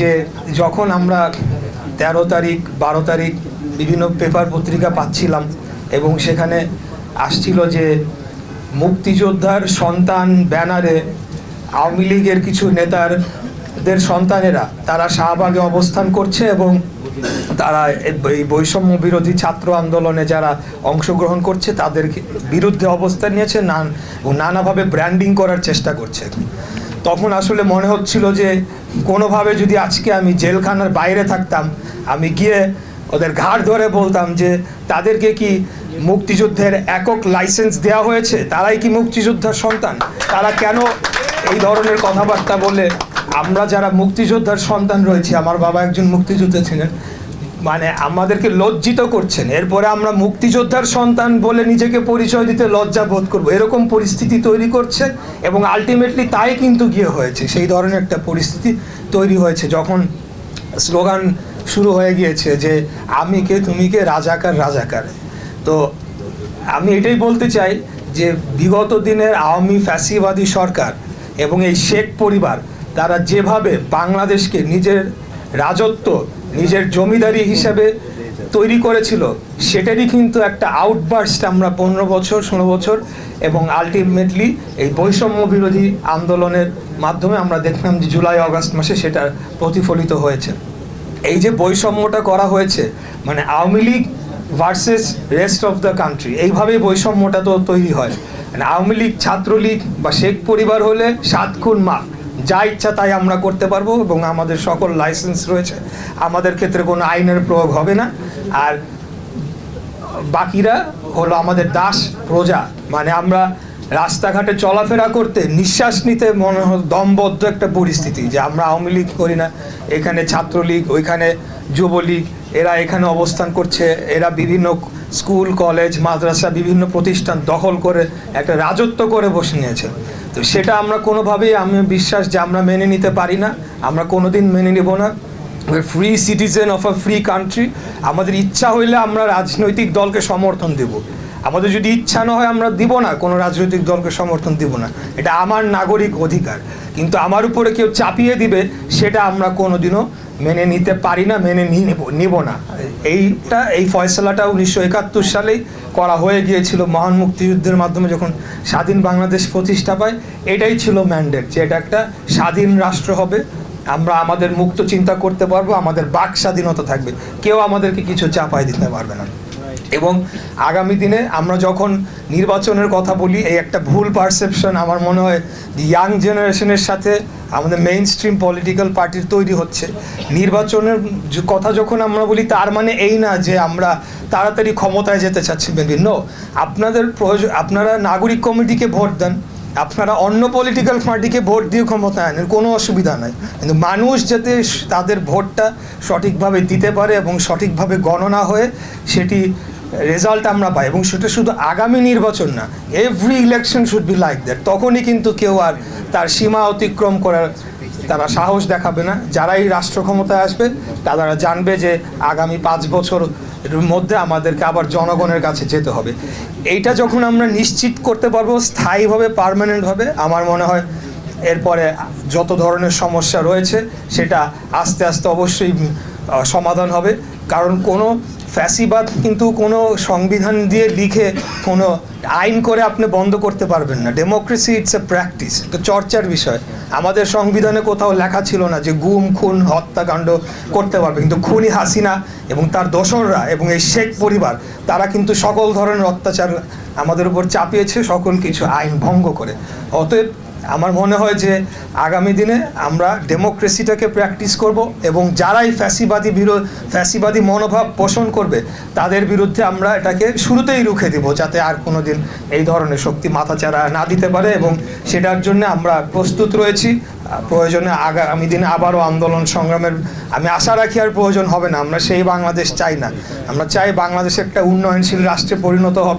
যে যখন আমরা তেরো তারিখ, বারো তারিখ বিভিন্ন পেপার পত্রিকা পাচ্ছিলাম এবং সেখানে আসছিল যে মুক্তিযোদ্ধার সন্তান ব্যানারে আওয়ামী লীগের কিছু নেতারদের সন্তানেরা, তারা শাহবাগে অবস্থান করছে এবং তারা এই বৈষম্য বিরোধী ছাত্র আন্দোলনে যারা অংশগ্রহণ করছে, তাদের বিরুদ্ধে অবস্থান নিয়েছে, নান নানাভাবে ব্র্যান্ডিং করার চেষ্টা করছে। তখন আসলে মনে হচ্ছিল যে কোনোভাবে যদি আজকে আমি জেলখানার বাইরে থাকতাম, আমি গিয়ে ওদের ঘাড় ধরে বলতাম যে, তাদেরকে কি মুক্তিযুদ্ধের একক লাইসেন্স দেওয়া হয়েছে? তারাই কি মুক্তিযোদ্ধার সন্তান? তারা কেন এই ধরনের কথাবার্তা বলে? আমরা যারা মুক্তিযোদ্ধার সন্তান রয়েছি, আমার বাবা একজন মুক্তিযোদ্ধা ছিলেন মানে আমাদেরকে লজ্জিত করছেন। এরপরে আমরা মুক্তিযোদ্ধার সন্তান বলে নিজেকে পরিচয় দিতে লজ্জা বোধ করব। এরকম পরিস্থিতি তৈরি করছে এবং আলটিমেটলি তাই কিন্তু গিয়ে হয়েছে। সেই ধরনের একটা পরিস্থিতি তৈরি হয়েছে যখন স্লোগান শুরু হয়ে গিয়েছে যে, আমি কে, তুমি কে, রাজাকার রাজাকার। তো আমি এটাই বলতে চাই যে, বিগত দিনের আওয়ামী ফ্যাসিবাদী সরকার এবং এই শেখ পরিবার, তারা যেভাবে বাংলাদেশকে নিজের রাজত্ব নিজের জমিদারি হিসাবে তৈরি করেছিল, সেটারই কিন্তু একটা আউটবার্স্ট আমরা পনেরো বছর, ষোলো বছর এবং আলটিমেটলি এই বৈষম্য বিরোধী আন্দোলনের মাধ্যমে আমরা দেখলাম যে জুলাই অগাস্ট মাসে সেটা প্রতিফলিত হয়েছে। এই যে বৈষম্যটা করা হয়েছে মানে Awami League versus rest of the country এইভাবেই বৈষম্যটা তো তৈরি হয়। মানে আওয়ামী লীগ ছাত্রলীগ বা শেখ পরিবার হলে সাত খুন মা যা ইচ্ছা তাই আমরা করতে পারব এবং আমাদের সকল লাইসেন্স রয়েছে। আমাদের ক্ষেত্রে কোনো আইনের প্রয়োগ হবে না। আর বাকিরা হলো আমাদের দাস প্রজা। মানে আমরা রাস্তাঘাটে চলাফেরা করতে নিঃশ্বাস নিতে মনে হয় দমবদ্ধ একটা পরিস্থিতি যে আমরা আওয়ামী লীগ করি না। এখানে ছাত্রলীগ, ওইখানে যুবলীগ, এরা এখানে অবস্থান করছে। এরা বিভিন্ন স্কুল, কলেজ, মাদ্রাসা বিভিন্ন প্রতিষ্ঠান দখল করে একটা রাজত্ব করে বসে নিয়েছে। তো সেটা আমরা কোনোভাবেই আমি বিশ্বাস যে আমরা মেনে নিতে পারি না, আমরা কোনো দিন মেনে নেব না। Free citizen of a free country আমাদের ইচ্ছা হইলে আমরা রাজনৈতিক দলকে সমর্থন দেব। আমাদের যদি ইচ্ছা না হয় আমরা দিব না, কোনো রাজনৈতিক দলকে সমর্থন দিব না। এটা আমার নাগরিক অধিকার। কিন্তু আমার উপরে কেউ চাপিয়ে দিবে, সেটা আমরা কোনোদিনও মেনে নিতে পারি না, মেনে নেব নিব না। এইটা, এই ফয়সলাটা উনিশশো একাত্তর সালেই করা হয়ে গিয়েছিল। মহান মুক্তিযুদ্ধের মাধ্যমে যখন স্বাধীন বাংলাদেশ প্রতিষ্ঠা পায়, এটাই ছিল ম্যান্ডেট যে এটা একটা স্বাধীন রাষ্ট্র হবে। আমরা আমাদের মুক্ত চিন্তা করতে পারব, আমাদের বাক স্বাধীনতা থাকবে। কেউ আমাদেরকে কিছু চাপাই দিতে পারবে না। এবং আগামী দিনে আমরা যখন নির্বাচনের কথা বলি, এই একটা ভুল পারসেপশন আমার মনে হয় ইয়াং জেনারেশনের সাথে আমাদের মেইন স্ট্রিম পলিটিক্যাল পার্টির তৈরি হচ্ছে। নির্বাচনের কথা যখন আমরা বলি, তার মানে এই না যে আমরা তাড়াতাড়ি ক্ষমতায় যেতে চাচ্ছি বিভিন্ন আপনাদের প্রয়োজন আপনারা নাগরিক কমিটিকে ভোট দেন, আপনারা অন্য পলিটিক্যাল পার্টিকে ভোট দিয়ে ক্ষমতায় আনেন, কোনো অসুবিধা নাই। কিন্তু মানুষ যাতে তাদের ভোটটা সঠিকভাবে দিতে পারে এবং সঠিকভাবে গণনা হয়ে সেটি রেজাল্ট আমরা পাই এবং সেটা শুধু আগামী নির্বাচন না every election should be like that তখনই কিন্তু কেউ আর তার সীমা অতিক্রম করার তারা সাহস দেখাবে না। যারাই রাষ্ট্র ক্ষমতায় আসবে, তারা জানবে যে আগামী পাঁচ বছর মধ্যে আমাদেরকে আবার জনগণের কাছে যেতে হবে। এইটা যখন আমরা নিশ্চিত করতে পারব, স্থায়ীভাবে পার্মানেন্টভাবে আমার মনে হয় এরপরে যত ধরনের সমস্যা রয়েছে, সেটা আস্তে আস্তে অবশ্যই সমাধান হবে। কারণ কোনো ফ্যাসিবাদ কিন্তু কোনো সংবিধান দিয়ে লিখে কোনো আইন করে আপনি বন্ধ করতে পারবেন না। ডেমোক্রেসি ইটস এ প্র্যাকটিস তো চর্চার বিষয়। আমাদের সংবিধানে কোথাও লেখা ছিল না যে গুম, খুন, হত্যাকাণ্ড করতে পারবে। কিন্তু খুনি হাসিনা এবং তার দোসররা এবং এই শেখ পরিবার, তারা কিন্তু সকল ধরনের অত্যাচার আমাদের উপর চাপিয়েছে, সকল কিছু আইন ভঙ্গ করে। অতএব আমার মনে হয় যে আগামী দিনে আমরা ডেমোক্রেসিটাকে প্র্যাকটিস করব এবং যারাই ফ্যাসিবাদী বিরোধ ফ্যাসিবাদী মনোভাব পোষণ করবে, তাদের বিরুদ্ধে আমরা এটাকে শুরুতেই রুখে দিব যাতে আর কোনো দিন এই ধরনের শক্তি মাথাচাড়া না দিতে পারে এবং সেটার জন্য আমরা প্রস্তুত রয়েছি। প্রয়োজনে আগামী দিনে আবারও আন্দোলন সংগ্রামের আমি আশা রাখি আর প্রয়োজন হবে না, আমরা সেই বাংলাদেশ চাই না। আমরা চাই বাংলাদেশ একটা উন্নয়নশীল রাষ্ট্রে পরিণত হবে।